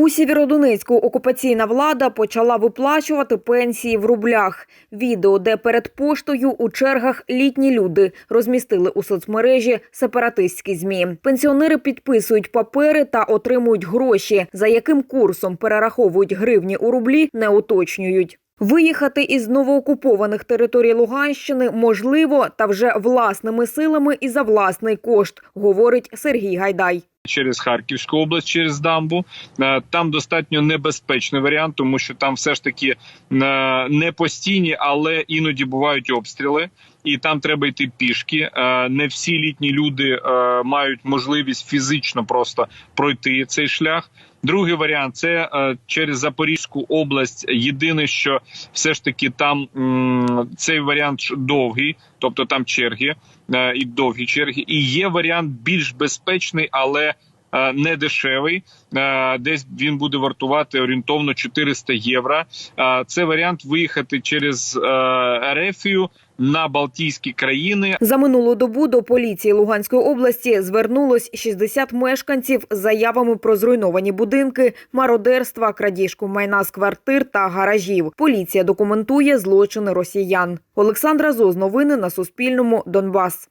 У Сєвєродонецьку окупаційна влада почала виплачувати пенсії в рублях. Відео, де перед поштою у чергах літні люди розмістили у соцмережі сепаратистські змі. Пенсіонери підписують папери та отримують гроші. За яким курсом перераховують гривні у рублі, не уточнюють. Виїхати із новоокупованих територій Луганщини можливо та вже власними силами і за власний кошт, говорить Сергій Гайдай. Через Харківську область, через дамбу. Е, Там достатньо небезпечний варіант, тому що там все ж таки е, не постійні, але іноді бувають обстріли. І там треба йти пішки. Е, Не всі літні люди мають можливість фізично просто пройти цей шлях. Другий варіант це е, через Запорізьку область. Єдине, що все ж таки там цей варіант довгий, тобто там черги е, і довгі черги. І є варіант більш безпечний, але не дешевий. Е, Десь він буде вартувати орієнтовно 400 євро. Е, Це варіант виїхати через е, Ерефію на Балтійські країни. За минулу добу до поліції Луганської області звернулось 60 мешканців з заявами про зруйновані будинки, мародерства, крадіжку майна з квартир та гаражів. Поліція документує злочини росіян. Олександра Зоз, новини на Суспільному, Донбас.